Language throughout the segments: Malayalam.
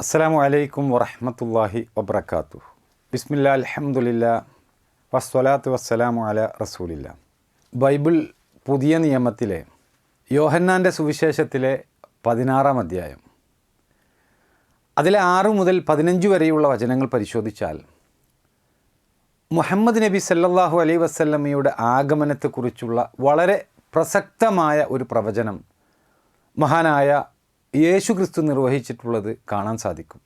അസ്സലാമു അലൈക്കും വറഹമത്തല്ലാഹി വബർക്കാത്തു ബിസ്മില്ല അലഹമുല്ല വസ്സലാത്തു വസ്സലാമു അല റസൂലില്ല. ബൈബിൾ പുതിയ നിയമത്തിലെ യോഹന്നാന്റെ സുവിശേഷത്തിലെ പതിനാറാം അധ്യായം. അതിലെ ആറ് മുതൽ പതിനഞ്ച് വരെയുള്ള വചനങ്ങൾ പരിശോധിച്ചാൽ മുഹമ്മദ് നബി സല്ലാഹു അലൈ വസല്ലമയുടെ ആഗമനത്തെക്കുറിച്ചുള്ള വളരെ പ്രസക്തമായ ഒരു പ്രവചനം മഹാനായ യേശു ക്രിസ്തു നിർവഹിച്ചിട്ടുള്ളത് കാണാൻ സാധിക്കും.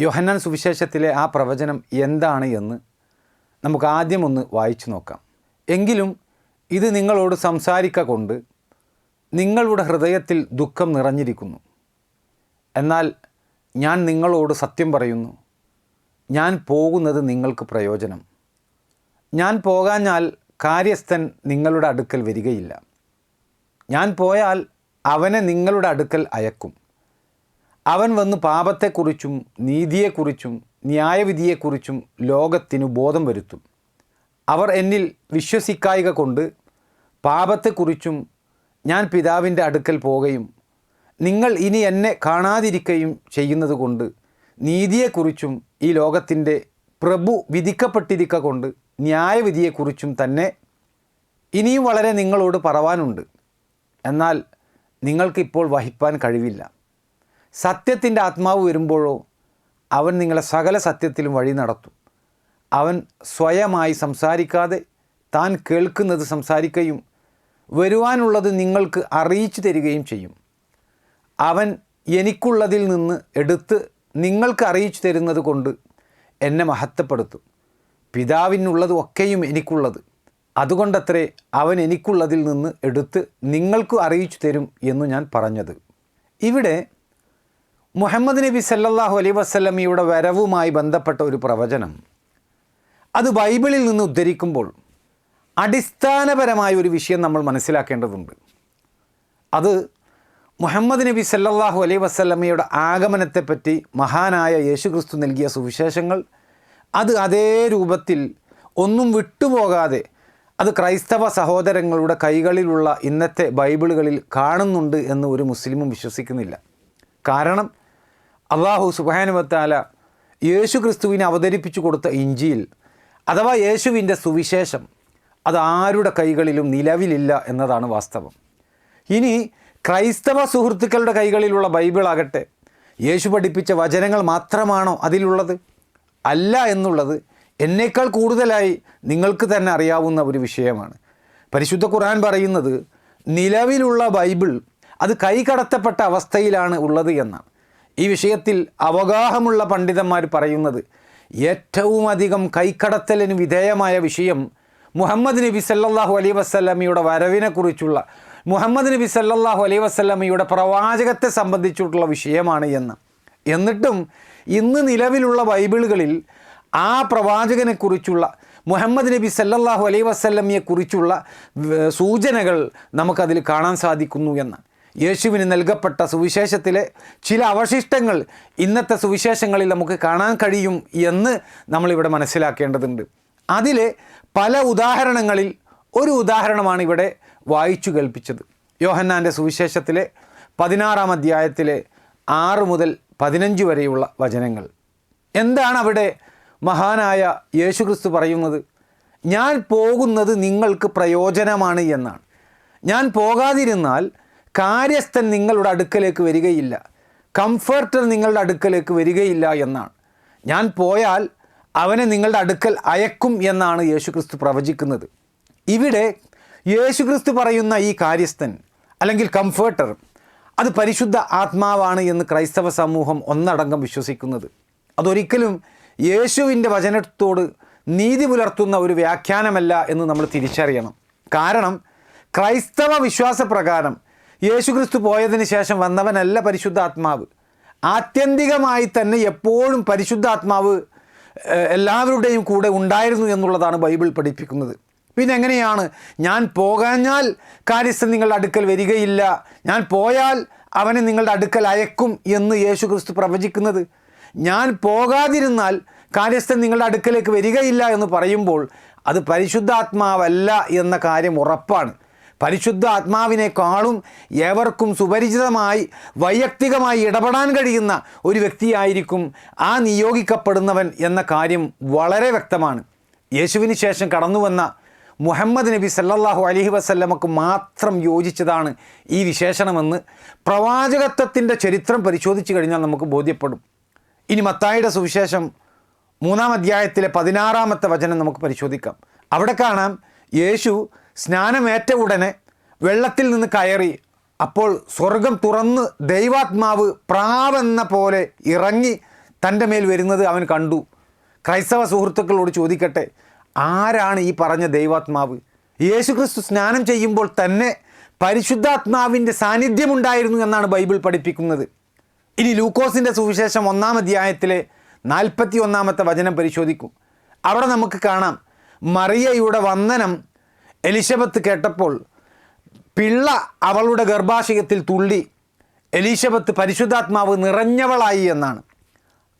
യോഹന്നാൻ സുവിശേഷത്തിലെ ആ പ്രവചനം എന്താണ് എന്ന് നമുക്ക് ആദ്യം ഒന്ന് വായിച്ചു നോക്കാം. എങ്കിലും ഇത് നിങ്ങളോട് സംസാരിക്ക കൊണ്ട് നിങ്ങളുടെ ഹൃദയത്തിൽ ദുഃഖം നിറഞ്ഞിരിക്കുന്നു. എന്നാൽ ഞാൻ നിങ്ങളോട് സത്യം പറയുന്നു. ഞാൻ പോകുന്നത് നിങ്ങൾക്ക് പ്രയോജനം. ഞാൻ പോകാഞ്ഞാൽ കാര്യസ്ഥൻ നിങ്ങളുടെ അടുക്കൽ വരികയില്ല. ഞാൻ പോയാൽ അവനെ നിങ്ങളുടെ അടുക്കൽ അയക്കും. അവൻ വന്ന് പാപത്തെക്കുറിച്ചും നീതിയെക്കുറിച്ചും ന്യായവിധിയെക്കുറിച്ചും ലോകത്തിനു ബോധം വരുത്തും. അവർ എന്നിൽ വിശ്വസിക്കായിക കൊണ്ട് പാപത്തെക്കുറിച്ചും ഞാൻ പിതാവിന്റെ അടുക്കൽ പോകുകയും നിങ്ങൾ ഇനി എന്നെ കാണാതിരിക്കുകയും ചെയ്യുന്നത് കൊണ്ട് നീതിയെക്കുറിച്ചും ഈ ലോകത്തിന്റെ പ്രഭു വിധിക്കപ്പെട്ടിരിക്ക കൊണ്ട് ന്യായവിധിയെക്കുറിച്ചും തന്നെ ഇനിയും വളരെ നിങ്ങളോട് പറവാനുണ്ട്. എന്നാൽ നിങ്ങൾക്കിപ്പോൾ വഹിപ്പാൻ കഴിവില്ല. സത്യത്തിന്റെ ആത്മാവ് വരുമ്പോഴോ അവൻ നിങ്ങളെ സകല സത്യത്തിലും വഴി നടത്തും. അവൻ സ്വയമായി സംസാരിക്കാതെ താൻ കേൾക്കുന്നത് സംസാരിക്കുകയും വരുവാനുള്ളത് നിങ്ങൾക്ക് അറിയിച്ചു തരികയും ചെയ്യും. അവൻ എനിക്കുള്ളതിൽ നിന്ന് എടുത്ത് നിങ്ങൾക്ക് അറിയിച്ചു തരുന്നത് കൊണ്ട് എന്നെ മഹത്വപ്പെടുത്തും. പിതാവിനുള്ളത് ഒക്കെയും എനിക്കുള്ളത്. അതുകൊണ്ടത്രേ അവൻ എനിക്കുള്ളതിൽ നിന്ന് എടുത്ത് നിങ്ങൾക്ക് അറിയിച്ചു തരും എന്നു ഞാൻ പറഞ്ഞത്. ഇവിടെ മുഹമ്മദ് നബി സല്ലാഹു അലൈ വസ്ലമിയുടെ വരവുമായി ബന്ധപ്പെട്ട ഒരു പ്രവചനം. അത് ബൈബിളിൽ നിന്ന് ഉദ്ധരിക്കുമ്പോൾ അടിസ്ഥാനപരമായ ഒരു വിഷയം നമ്മൾ മനസ്സിലാക്കേണ്ടതുണ്ട്. അത് മുഹമ്മദ് നബി സല്ലാഹു അലൈ വസല്ലമയുടെ ആഗമനത്തെപ്പറ്റി മഹാനായ യേശുക്രിസ്തു നൽകിയ സുവിശേഷങ്ങൾ അത് അതേ രൂപത്തിൽ ഒന്നും വിട്ടുപോകാതെ അത് ക്രൈസ്തവ സഹോദരങ്ങളുടെ കൈകളിലുള്ള ഇന്നത്തെ ബൈബിളുകളിൽ കാണുന്നുണ്ട് എന്ന് ഒരു മുസ്ലിമും വിശ്വസിക്കുന്നില്ല. കാരണം അള്ളാഹു സുബാനുവത്താല യേശു ക്രിസ്തുവിനെ അവതരിപ്പിച്ചു കൊടുത്ത ഇഞ്ചിയിൽ അഥവാ യേശുവിന്റെ സുവിശേഷം അത് ആരുടെ കൈകളിലും നിലവിലില്ല എന്നതാണ് വാസ്തവം. ഇനി ക്രൈസ്തവ സുഹൃത്തുക്കളുടെ കൈകളിലുള്ള ബൈബിളാകട്ടെ യേശു പഠിപ്പിച്ച വചനങ്ങൾ മാത്രമാണോ അതിലുള്ളത്? അല്ല എന്നുള്ളത് എന്നേക്കാൾ കൂടുതലായി നിങ്ങൾക്ക് തന്നെ അറിയാവുന്ന ഒരു വിഷയമാണ്. പരിശുദ്ധ ഖുർആൻ പറയുന്നത് നിലവിലുള്ള ബൈബിൾ അത് കൈകടത്തപ്പെട്ട അവസ്ഥയിലാണ് ഉള്ളത് എന്നാണ്. ഈ വിഷയത്തിൽ അവഗാഹമുള്ള പണ്ഡിതന്മാർ പറയുന്നത് ഏറ്റവും അധികം കൈക്കടത്തലിന് വിധേയമായ വിഷയം മുഹമ്മദ് നബി സല്ലാഹു അലൈ വസ്ലമിയുടെ വരവിനെക്കുറിച്ചുള്ള മുഹമ്മദ് നബി സല്ലാഹു അലൈ വസ്ലമിയുടെ പ്രവാചകത്തെ സംബന്ധിച്ചിട്ടുള്ള വിഷയമാണ് എന്ന്. എന്നിട്ടും ഇന്ന് നിലവിലുള്ള ബൈബിളുകളിൽ ആ പ്രവാചകനെക്കുറിച്ചുള്ള മുഹമ്മദ് നബി സല്ലല്ലാഹു അലൈ വസ്ല്ലമിയെക്കുറിച്ചുള്ള സൂചനകൾ നമുക്കതിൽ കാണാൻ സാധിക്കുന്നു എന്ന്. യേശുവിന് നൽകപ്പെട്ട സുവിശേഷത്തിലെ ചില അവശിഷ്ടങ്ങൾ ഇന്നത്തെ സുവിശേഷങ്ങളിൽ നമുക്ക് കാണാൻ കഴിയും എന്ന് നമ്മളിവിടെ മനസ്സിലാക്കേണ്ടതുണ്ട്. അതിലെ പല ഉദാഹരണങ്ങളിൽ ഒരു ഉദാഹരണമാണ് ഇവിടെ വായിച്ചു കേൾപ്പിച്ചത്. യോഹന്നാന്റെ സുവിശേഷത്തിലെ പതിനാറാം അധ്യായത്തിലെ ആറ് മുതൽ പതിനഞ്ച് വരെയുള്ള വചനങ്ങൾ. എന്താണ് അവിടെ മഹാനായ യേശുക്രിസ്തു പറയുന്നത് ഞാൻ പോകുന്നത് നിങ്ങൾക്ക് പ്രയോജനമാണ് എന്നാണ്. ഞാൻ പോകാതിരുന്നാൽ കാര്യസ്ഥൻ നിങ്ങളുടെ അടുക്കലേക്ക് വരികയില്ല കംഫർട്ടർ നിങ്ങളുടെ അടുക്കലേക്ക് വരികയില്ല എന്നാണ്. ഞാൻ പോയാൽ അവനെ നിങ്ങളുടെ അടുക്കൽ അയക്കും എന്നാണ് യേശുക്രിസ്തു പ്രവചിക്കുന്നത്. ഇവിടെ യേശുക്രിസ്തു പറയുന്ന ഈ കാര്യസ്ഥൻ അല്ലെങ്കിൽ കംഫേർട്ടർ അത് പരിശുദ്ധ ആത്മാവാണ് എന്ന് ക്രൈസ്തവ സമൂഹം ഒന്നടങ്കം വിശ്വസിക്കുന്നത്. അതൊരിക്കലും യേശുവിന്റെ വചനത്തോട് നീതി പുലർത്തുന്ന ഒരു വ്യാഖ്യാനമല്ല എന്ന് നമ്മൾ തിരിച്ചറിയണം. കാരണം ക്രൈസ്തവ വിശ്വാസപ്രകാരം യേശുക്രിസ്തു പോയതിന് ശേഷം വന്നവനല്ല പരിശുദ്ധാത്മാവ്. ആത്യന്തികമായി തന്നെ എപ്പോഴും പരിശുദ്ധാത്മാവ് എല്ലാവരുടെയും കൂടെ ഉണ്ടായിരുന്നു എന്നുള്ളതാണ് ബൈബിൾ പഠിപ്പിക്കുന്നത്. പിന്നെ എങ്ങനെയാണ്? ഞാൻ പോകാഞ്ഞാൽ കാര്യസ്ഥൻ നിങ്ങളുടെ അടുക്കൽ വരികയില്ല. ഞാൻ പോയാൽ അവനെ നിങ്ങളുടെ അടുക്കൽ അയക്കും എന്ന് യേശു ക്രിസ്തു പ്രവചിക്കുന്നത്. ഞാൻ പോകാതിരുന്നാൽ കാര്യസ്ഥൻ നിങ്ങളുടെ അടുക്കലേക്ക് വരികയില്ല എന്ന് പറയുമ്പോൾ അത് പരിശുദ്ധാത്മാവല്ല എന്ന കാര്യം ഉറപ്പാണ്. പരിശുദ്ധ ആത്മാവിനേക്കാളും ഏവർക്കും സുപരിചിതമായി വൈയക്തികമായി ഇടപെടാൻ കഴിയുന്ന ഒരു വ്യക്തിയായിരിക്കും ആ നിയോഗിക്കപ്പെടുന്നവൻ എന്ന കാര്യം വളരെ വ്യക്തമാണ്. യേശുവിന് ശേഷം കടന്നു വന്ന മുഹമ്മദ് നബി സല്ലാഹു അലഹി വസല്ലമക്ക് മാത്രം യോജിച്ചതാണ് ഈ വിശേഷണമെന്ന് പ്രവാചകത്വത്തിന്റെ ചരിത്രം പരിശോധിച്ചു കഴിഞ്ഞാൽ നമുക്ക് ബോധ്യപ്പെടും. ഇനി മത്തായിയുടെ സുവിശേഷം മൂന്നാം അധ്യായത്തിലെ പതിനാറാമത്തെ വചനം നമുക്ക് പരിശോധിക്കാം. അവിടെ കാണാം യേശു സ്നാനമേറ്റ ഉടനെ വെള്ളത്തിൽ നിന്ന് കയറി അപ്പോൾ സ്വർഗം തുറന്ന് ദൈവാത്മാവ് പ്രാവെന്ന പോലെ ഇറങ്ങി തന്റെ മേൽ വരുന്നത് അവൻ കണ്ടു. ക്രൈസ്തവ സുഹൃത്തുക്കളോട് ചോദിക്കട്ടെ ആരാണ് ഈ പറഞ്ഞ ദൈവാത്മാവ്? യേശുക്രിസ്തു സ്നാനം ചെയ്യുമ്പോൾ തന്നെ പരിശുദ്ധാത്മാവിന്റെ സാന്നിധ്യമുണ്ടായിരുന്നു എന്നാണ് ബൈബിൾ പഠിപ്പിക്കുന്നത്. ഇനി ലൂക്കോസിന്റെ സുവിശേഷം ഒന്നാം അധ്യായത്തിലെ നാൽപ്പത്തി ഒന്നാമത്തെ വചനം പരിശോധിക്കും. അവിടെ നമുക്ക് കാണാം മറിയയുടെ വന്ദനം എലിസബത്ത് കേട്ടപ്പോൾ പിള്ള അവളുടെ ഗർഭാശയത്തിൽ തുള്ളി എലിസബത്ത് പരിശുദ്ധാത്മാവ് നിറഞ്ഞവളായി എന്നാണ്.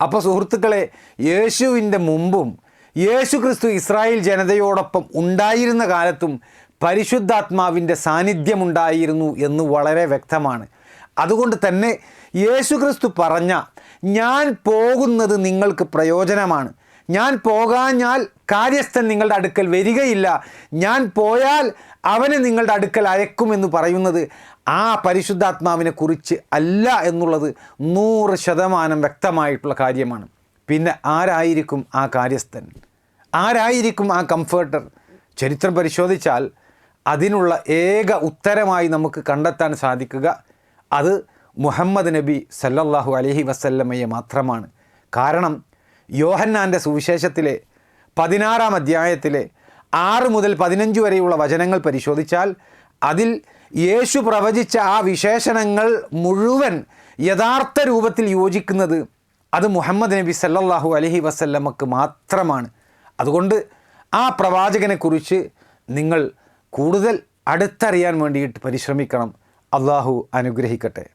അപ്പോൾ സുഹൃത്തുക്കളെ യേശുവിന്റെ മുമ്പും യേശു ക്രിസ്തു ഇസ്രായേൽ ജനതയോടൊപ്പം ഉണ്ടായിരുന്ന കാലത്തും പരിശുദ്ധാത്മാവിന്റെ സാന്നിധ്യമുണ്ടായിരുന്നു എന്ന് വളരെ വ്യക്തമാണ്. അതുകൊണ്ട് തന്നെ യേശുക്രിസ്തു പറഞ്ഞ ഞാൻ പോകുന്നത് നിങ്ങൾക്ക് പ്രയോജനമാണ്. ഞാൻ പോകാഞ്ഞാൽ കാര്യസ്ഥൻ നിങ്ങളുടെ അടുക്കൽ വരികയില്ല. ഞാൻ പോയാൽ അവനെ നിങ്ങളുടെ അടുക്കൽ അയക്കുമെന്ന് പറയുന്നത് ആ പരിശുദ്ധാത്മാവിനെ കുറിച്ച് അല്ല എന്നുള്ളത് നൂറ് ശതമാനം വ്യക്തമായിട്ടുള്ള കാര്യമാണ്. പിന്നെ ആരായിരിക്കും ആ കാര്യസ്ഥൻ? ആരായിരിക്കും ആ കംഫേർട്ടർ? ചരിത്രം പരിശോധിച്ചാൽ അതിനുള്ള ഏക ഉത്തരമായി നമുക്ക് കണ്ടെത്താൻ സാധിക്കുക അത് മുഹമ്മദ് നബി സല്ലല്ലാഹു അലഹി വസല്ലമയെ മാത്രമാണ്. കാരണം യോഹന്നാന്റെ സുവിശേഷത്തിലെ പതിനാറാം അധ്യായത്തിലെ ആറ് മുതൽ പതിനഞ്ച് വരെയുള്ള വചനങ്ങൾ പരിശോധിച്ചാൽ അതിൽ യേശു പ്രവചിച്ച ആ വിശേഷണങ്ങൾ മുഴുവൻ യഥാർത്ഥ രൂപത്തിൽ യോജിക്കുന്നത് അത് മുഹമ്മദ് നബി സല്ലല്ലാഹു അലഹി വസല്ലമക്ക് മാത്രമാണ്. അതുകൊണ്ട് ആ പ്രവാചകനെക്കുറിച്ച് നിങ്ങൾ കൂടുതൽ അടുത്തറിയാൻ വേണ്ടിയിട്ട് പരിശ്രമിക്കണം. അള്ളാഹു അനുഗ്രഹിക്കട്ടെ.